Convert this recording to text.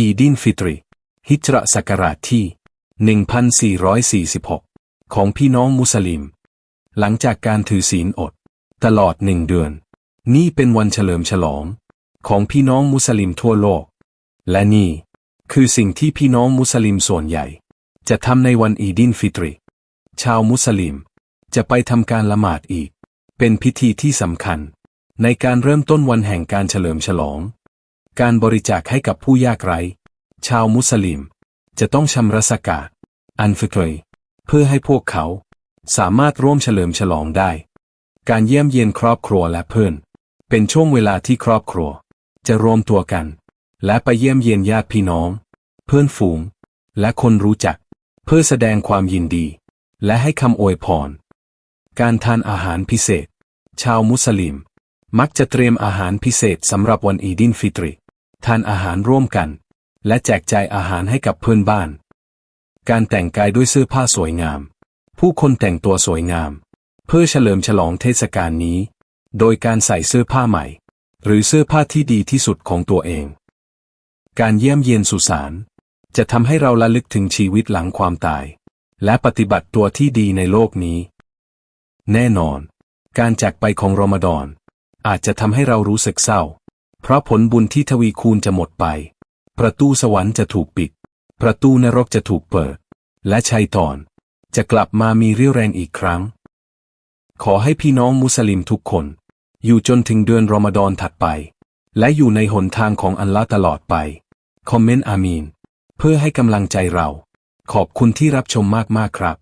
อีดินฟิตรีฮิจรัศักราชที่ 1446 ของพี่น้องมุสลิม หลังจากการถือศีลอด ตลอดหนึ่งเดือน นี่เป็นวันเฉลิมฉลอง ของพี่น้องมุสลิมทั่วโลก และนี่ คือสิ่งที่พี่น้องมุสลิมส่วนใหญ่ จะทำในวันอีดินฟิตรีชาวมุสลิม จะไปทำการละหมาดอีก เป็นพิธีที่สำคัญ ในการเริ่มต้นวันแห่งการเฉลิมฉลอง การบริจาคให้กับผู้ยากไร้ ชาวมุสลิม จะต้องชำระสกาดอันฟิตรีเพื่อให้พวกเขา สามารถร่วมเฉลิมฉลองได้ การเยี่ยมเยียนครอบครัวและเพื่อน เป็นช่วงเวลาที่ครอบครัว จะรวมตัวกัน และไปเยี่ยมเยียนญาติพี่น้อง เพื่อนฝูง และคนรู้จัก เพื่อแสดงความยินดี และให้คำอวยพร การทานอาหารพิเศษ ชาวมุสลิม มักจะเตรียมอาหารพิเศษสำหรับวันอีดินฟิตรี ทานอาหารร่วมกัน และแจกจ่ายอาหารให้กับเพื่อนบ้าน การแต่งกายด้วยเสื้อผ้าสวยงาม ผู้คนแต่งตัวสวยงาม เพื่อเฉลิมฉลองเทศกาลนี้ โดยการใส่เสื้อผ้าใหม่ หรือเสื้อผ้าที่ดีที่สุดของตัวเอง การเยี่ยมเยียนสุสานจะทำให้เราระลึกถึงชีวิตหลังความตาย และปฏิบัติตัวที่ดีในโลกนี้ แน่นอน การจากไปของรอมฎอน อาจจะทำให้เรารู้สึกเศร้า เพราะผลบุญที่ทวีคูณจะหมดไป ประตูสวรรค์จะถูกปิด ประตูนรกจะถูกเปิด และชัยตอน จะกลับมามีเรี่ยวแรงอีกครั้ง ขอให้พี่น้องมุสลิมทุกคน อยู่จนถึงเดือนรอมฎอนถัดไป และอยู่ในหนทางของอัลลอฮ์ตลอดไป คอมเมนต์อามีน เพื่อให้กำลังใจเรา ขอบคุณที่รับชมมากๆครับ